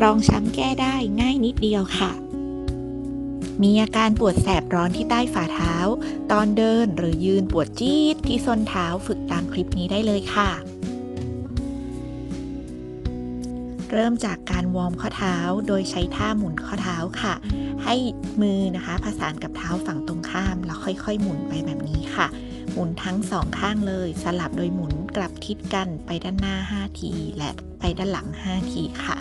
รองช้ำแก้ได้ง่ายนิดเดียวค่ะ มีอาการปวดแสบร้อนที่ใต้ฝ่าเท้า ตอนเดินหรือยืนปวดจี๊ดที่ส้นเท้าฝึกตามคลิปนี้ได้เลยค่ะ เริ่มจากการวอร์มข้อเท้าโดยใช้ท่าหมุนข้อเท้าค่ะ ให้มือนะคะผสานกับเท้าฝั่งตรงข้าม แล้วค่อยๆ หมุนไปแบบนี้ค่ะหมุนทั้งสองข้างเลย สลับโดยหมุนกลับทิศกันไปด้านหน้า 5 ที และไปด้านหลัง 5 ทีค่ะ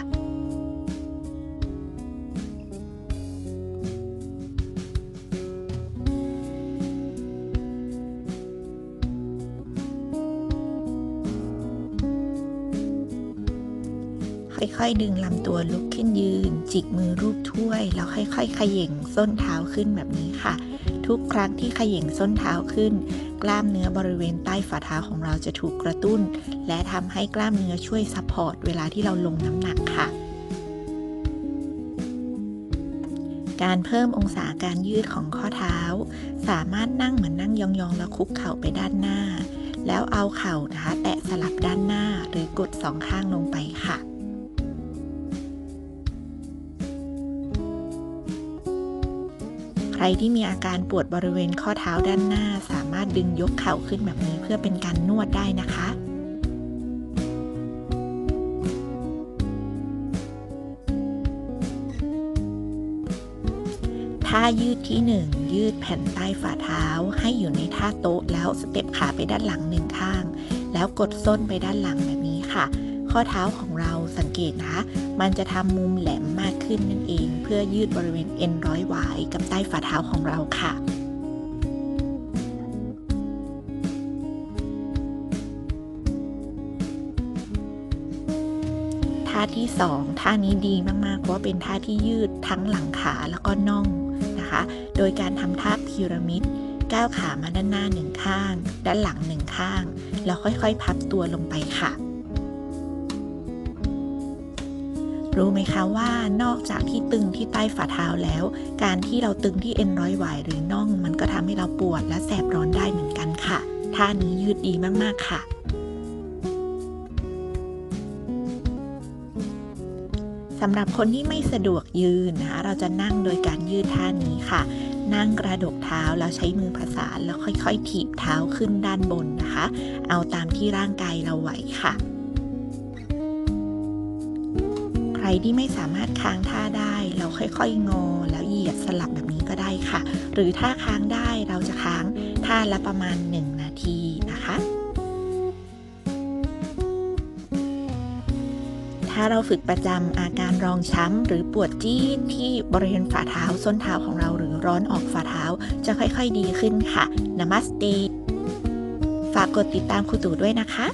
ค่อยๆ ดึงลำตัวลุกขึ้นยืน จิกมือรูปถ้วย แล้วค่อยๆ ขย่งส้นเท้าขึ้นแบบนี้ค่ะ ทุกครั้งที่ขย่งส้นเท้าขึ้น กล้ามเนื้อบริเวณใต้ฝ่าเท้าของเราจะถูกกระตุ้น และทำให้กล้ามเนื้อช่วยซัพพอร์ตเวลาที่เราลงน้ำหนักค่ะการเพิ่มองศาการยืดของข้อเท้า สามารถนั่งเหมือนนั่งยองๆ แล้วคุกเข่าไปด้านหน้า แล้วเอาเข่านะคะ แตะสลับด้านหน้าหรือกดสองข้างลงไปค่ะ รที่มีอาการปวดบริเวณข้อเท้าด้านหน้า สามารถดึงยกเข่าขึ้นแบบนี้เพื่อเป็นการนวดได้นะคะท่ายืดที่ 1 ยืดแผ่นใต้ฝ่าเท้าให้อยู่ในท่าโต๊ะ แล้วสเต็ปขาไปด้านหลังหนึ่งข้าง แล้วกดส้นไปด้านหลังแบบนี้ค่ะ ข้อเท้าของเราสังเกตนะคะมันจะทำมุมแหลมมากขึ้นนั่นเอง เพื่อยืดบริเวณเอ็นร้อยหวายกับใต้ฝ่าเท้าของเราค่ะท่าที่ 2 ท่านี้ดีมากๆ เพราะว่าเป็นท่าที่ยืดทั้งหลังขาแล้วก็น่องนะคะ โดยการทำท่าพีระมิดก้าวขามาด้านหน้าหนึ่งข้าง ด้านหลังหนึ่งข้าง แล้วค่อยๆ พับตัวลงไปค่ะ รู้ไหมคะว่านอกจากที่ตึงที่ใต้ฝ่าเท้าแล้ว การที่เราตึงที่เอ็นร้อยหวายหรือน่อง มันก็ทำให้เราปวดและแสบร้อนได้เหมือนกันค่ะ ท่านี้ยืดดีมากๆค่ะ สำหรับคนที่ไม่สะดวกยืนนะคะ เราจะนั่งโดยการยืดท่านี้ค่ะ นั่งกระดกเท้าแล้วใช้มือผสานแล้วค่อยๆถีบเท้าขึ้นด้านบนนะคะ เอาตามที่ร่างกายเราไหวค่ะ รที่ไม่สามารถค้างท่าได้ เราค่อยๆ งอ แล้วเหยียดสลับแบบนี้ก็ได้ค่ะ หรือถ้าค้างได้เราจะค้างท่าละประมาณ 1 นาทีนะคะถ้าเราฝึกประจำอาการรองช้ำหรือปวดจี๊ดที่บริเวณฝ่าเท้าส้นเท้าของเราหรือร้อนออกฝ่าเท้าจะค่อยๆดีขึ้นค่ะ นามัสเต ฝากกดติดตามครูตู่ด้วยนะคะ